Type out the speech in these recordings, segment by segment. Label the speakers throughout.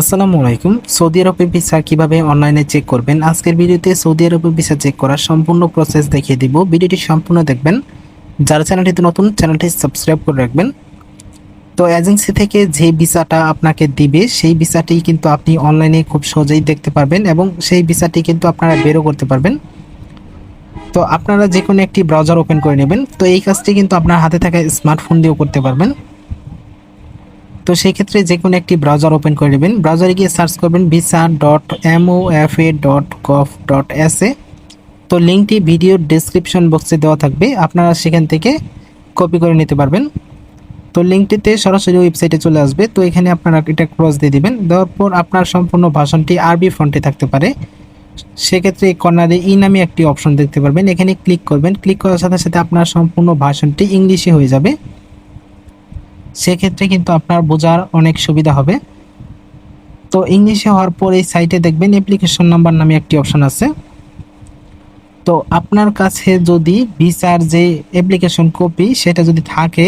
Speaker 1: আসসালামু আলাইকুম। সৌদি আরবের ভিসা কীভাবে অনলাইনে চেক করবেন? আজকের ভিডিওতে সৌদি আরবের ভিসা চেক করার সম্পূর্ণ প্রসেস দেখিয়ে দিব। ভিডিওটি সম্পূর্ণ দেখবেন। যারা চ্যানেলটিতে নতুন, চ্যানেলটি সাবস্ক্রাইব করে রাখবেন। তো এজেন্সি থেকে যে ভিসাটা আপনাকে দিবে, সেই ভিসাটি কিন্তু আপনি অনলাইনে খুব সহজেই দেখতে পারবেন এবং সেই ভিসাটি কিন্তু আপনারা বেরও করতে পারবেন। তো আপনারা যে কোনো একটি ব্রাউজার ওপেন করে নেবেন। তো এই কাজটি কিন্তু আপনার হাতে থাকা স্মার্টফোন দিয়েও করতে পারবেন। তো সেই ক্ষেত্রে যে কোনো একটি ব্রাউজার ওপেন করে নেবেন। ব্রাউজারে গিয়ে সার্চ করবেন visa dot M O F A dot gov dot S A তো লিঙ্কটি ভিডিওর ডেসক্রিপশন বক্সে দেওয়া থাকবে। আপনারা সেখান থেকে কপি করে নিতে পারবেন। তো লিঙ্কটিতে সরাসরি ওয়েবসাইটে চলে আসবে। তো এখানে আপনারা এটা ক্রস দিয়ে দিবেন। দেওয়ার পর আপনার সম্পূর্ণ ভাষণটি আরবি ফন্টে থাকতে পারে। সেক্ষেত্রে কর্নারে ই নামে একটি অপশন দেখতে পারবেন। এখানে ক্লিক করবেন। ক্লিক করার সাথে সাথে আপনার সম্পূর্ণ ভাষণটি ইংলিশে হয়ে যাবে। সেক্ষেত্রে কিন্তু আপনার বোঝার অনেক সুবিধা হবে। তো ইংলিশে হওয়ার পর এই সাইটে দেখবেন অ্যাপ্লিকেশন নাম্বার নামে একটি অপশন আছে। তো আপনার কাছে যদি ভিসার যে অ্যাপ্লিকেশন কপি সেটা যদি থাকে,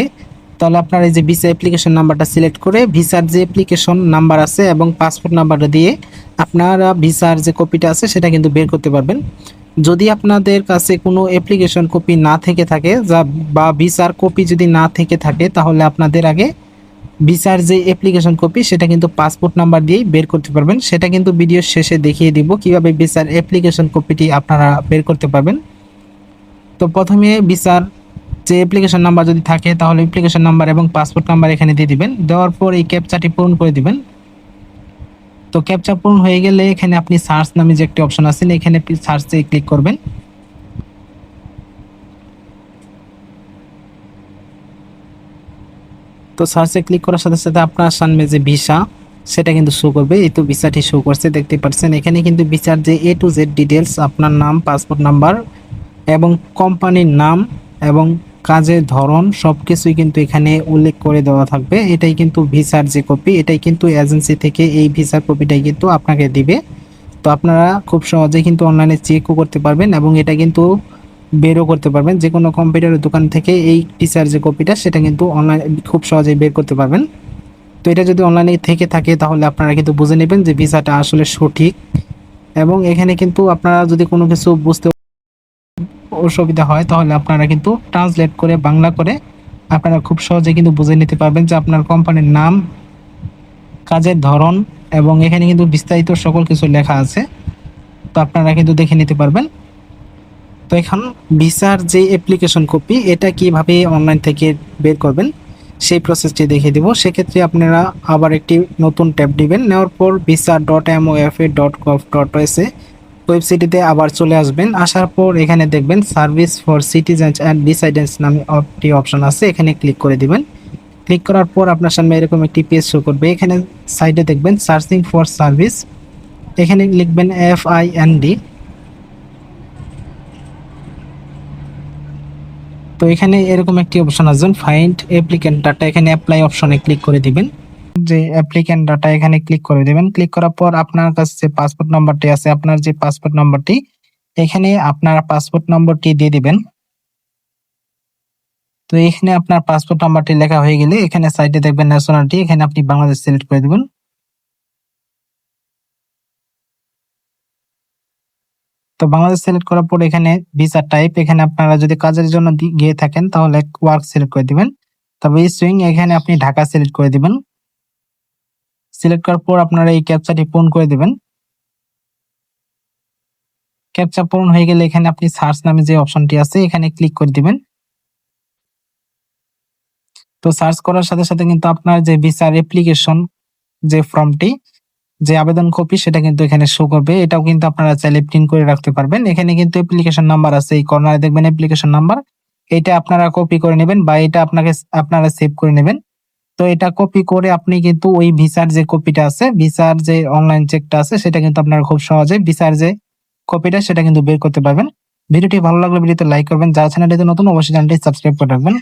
Speaker 1: তাহলে আপনার এই যে ভিসা অ্যাপ্লিকেশন নাম্বারটা সিলেক্ট করে ভিসার যে অ্যাপ্লিকেশন নাম্বার আছে এবং পাসপোর্ট নাম্বারটা দিয়ে আপনারা ভিসার যে কপিটা আছে সেটা কিন্তু বের করতে পারবেন। যদি আপনাদের কাছে কোনো অ্যাপ্লিকেশন কপি না থেকে থাকে, যা বা ভিসার কপি যদি না থেকে থাকে, তাহলে আপনাদের আগে ভিসার যে অ্যাপ্লিকেশন কপি সেটা কিন্তু পাসপোর্ট নাম্বার দিয়েই বের করতে পারবেন। সেটা কিন্তু ভিডিওর শেষে দেখিয়ে দিব কীভাবে ভিসার অ্যাপ্লিকেশন কপিটি আপনারা বের করতে পারবেন। তো প্রথমে ভিসার যে অ্যাপ্লিকেশন নাম্বার যদি থাকে, তাহলে অ্যাপ্লিকেশন নাম্বার এবং পাসপোর্ট নাম্বার এখানে দিয়ে দিবেন। দেওয়ার পর এই ক্যাপচাটি পূরণ করে দিবেন। তো ক্যাপচা পূরণ হয়ে গেলে এখানে আপনি সার্চ নামে যে একটি অপশন আছে, এখানে সার্চে ক্লিক করবেন। তো সার্চে ক্লিক করার সাথে সাথে আপনার সামনে যে ভিসা সেটা কিন্তু শো করবে। এই তো ভিসাটি শো করছে, দেখতে পাচ্ছেন। এখানে কিন্তু ভিসার যে এ টু জেড ডিটেলস আপনার নাম পাসপোর্ট নাম্বার এবং কোম্পানির নাম এবং কাজের ধরন সব কিছুই কিন্তু এখানে উল্লেখ করে দেওয়া থাকবে। এটাই কিন্তু ভিসার যে কপি, এটাই কিন্তু এজেন্সি থেকে এই ভিসার কপিটাই কিন্তু আপনাকে দিবে। তো আপনারা খুব সহজেই কিন্তু অনলাইনে চেকও করতে পারবেন এবং এটা কিন্তু বেরও করতে পারবেন। যে কোনো কম্পিউটারের দোকান থেকে এই ভিসার যে কপিটা, সেটা কিন্তু অনলাইন খুব সহজেই বের করতে পারবেন। তো এটা যদি অনলাইনে থেকে থাকে, তাহলে আপনারা কিন্তু বুঝে নেবেন যে ভিসাটা আসলে সঠিক। এবং এখানে কিন্তু আপনারা যদি কোনো কিছু বুঝতে অসুবিধা হয়, তাহলে আপনারা কিন্তু ট্রান্সলেট করে বাংলা করে আপনারা খুব সহজে কিন্তু বুঝে নিতে পারবেন যে আপনার কোম্পানির নাম, কাজের ধরন এবং এখানে কিন্তু বিস্তারিত সকল কিছু লেখা আছে। তো আপনারা কিন্তু দেখে নিতে পারবেন। তো এখন ভিসার যে অ্যাপ্লিকেশন কপি এটা কীভাবে অনলাইন থেকে বের করবেন, সেই প্রসেসটি দেখিয়ে দিব। সেক্ষেত্রে আপনারা আবার একটি নতুন ট্যাব দিবেন নেওয়ার পর visa dot M O F A dot gov dot S A ওয়েবসাইটটিতে আবার চলে আসবেন। আসার পর এখানে দেখবেন, service for citizens and residents নামে একটি অপশন আছে। এখানে ক্লিক করে দিবেন। ক্লিক করার পর আপনার সামনে এরকম একটি পেজ শো করবে। এখানে সাইডে দেখবেন, সার্চিং ফর সার্ভিস এখানে লিখবেন এফ আই এন ডি তো এখানে এরকম একটি অপশন আসবেন ফাইন্ড অ্যাপ্লিকেন্ট ডাটা এখানে অ্যাপ্লাই অপশনে ক্লিক করে দিবেন। যে অ্যাপ্লিক্যান্ট ডাটা এখানে ক্লিক করে দেবেন। ক্লিক করার পর আপনার কাছে যে পাসপোর্ট নাম্বারটি আছে, আপনার যে পাসপোর্ট নাম্বারটি এখানে আপনার পাসপোর্ট নম্বরটি দিয়ে দিবেন। তো এখানে আপনার পাসপোর্ট নাম্বারটি লেখা হয়ে গেলে এখানে সাইডে দেখবেন ন্যাশনালিটি এখানে আপনি বাংলাদেশ সিলেক্ট করে দিবেন। তো বাংলাদেশ সিলেক্ট করার পর এখানে ভিসা টাইপ এখানে আপনারা যদি কাজের জন্য গিয়ে থাকেন তাহলে ওয়ার্ক সিলেক্ট করে দিবেন। তবে সুইং এখানে আপনি ঢাকা সিলেক্ট করে দিবেন। সিলেক্ট করার পর আপনারা এই ক্যাপচাটি পূরণ করে দিবেন। ক্যাপচা পূরণ হয়ে গেলে এখানে আপনি সার্চ নামে যে অপশনটি আছে, এখানে ক্লিক করে দিবেন। তো সার্চ করার সাথে সাথে কিন্তু আপনার যে ভিসার অ্যাপ্লিকেশন যে ফর্মটি যে আবেদন কপি সেটা কিন্তু এখানে শো করবে। এটাও কিন্তু আপনারা চাইলে প্রিন্ট করে রাখতে পারবেন। এখানে কিন্তু অ্যাপ্লিকেশন নাম্বার আছে, এই কর্নারে দেখবেন অ্যাপ্লিকেশন নাম্বার এটা আপনারা কপি করে নেবেন বা এটা আপনাকে, আপনারা সেভ করে নেবেন। তো এটা কপি করে আপনি কিন্তু ওই ভিসার যে কপিটা আছে ভিসার যে অনলাইন চেকটা আছে, সেটা কিন্তু আপনার খুব সহজে ভিসার যে কপিটা সেটা কিন্তু বের করতে পারবেন। ভিডিওটি ভালো লাগলে ভিডিওতে লাইক করবেন। যারা চ্যানেলটিতে নতুন, অবশ্যই চ্যানেলটি সাবস্ক্রাইব করে রাখবেন।